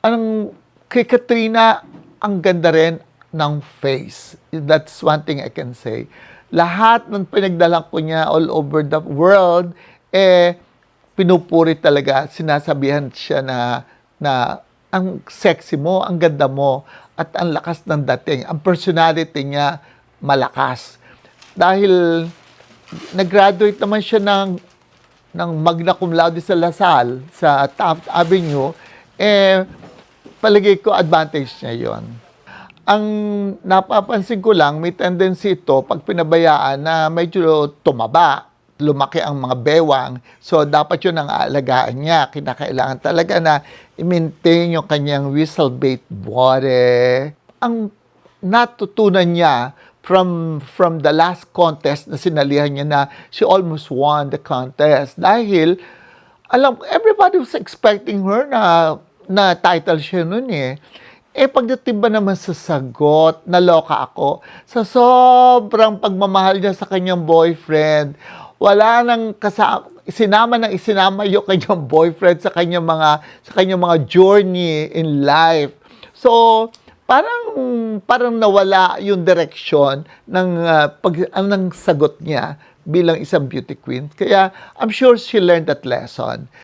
ang kay Katrina, ang ganda rin ng face. That's one thing I can say. Lahat ng pinagdala ko niya all over the world, eh, pinupuri talaga. Sinasabihan siya na, na ang sexy mo, ang ganda mo, at ang lakas ng dating. Ang personality niya, malakas. Dahil nag-graduate naman siya ng ng magna cum laude sa Lasal, sa Taft Avenue, eh, palagay ko advantage niya yon. Ang napapansin ko lang, may tendency ito pag pinabayaan na medyo tumaba, lumaki ang mga bewang. So, dapat yun ang aalagaan niya. Kinakailangan talaga na i-maintain yung kanyang whistle bait body. Ang natutunan niya from from the last contest na sinalihan niya na she almost won the contest dahil alam everybody was expecting her na na title siya noon eh eh pagdating ba naman sa sagot naloka ako sa sobrang pagmamahal niya sa kanyang boyfriend wala nang kasama sinama nang isinama yung kanyang boyfriend sa kanyang mga sa kanyang mga journey in life so parang parang nawala yung direksyon ng ah, pag ang ng sagot niya bilang isang beauty queen. Kaya I'm sure she learned that lesson.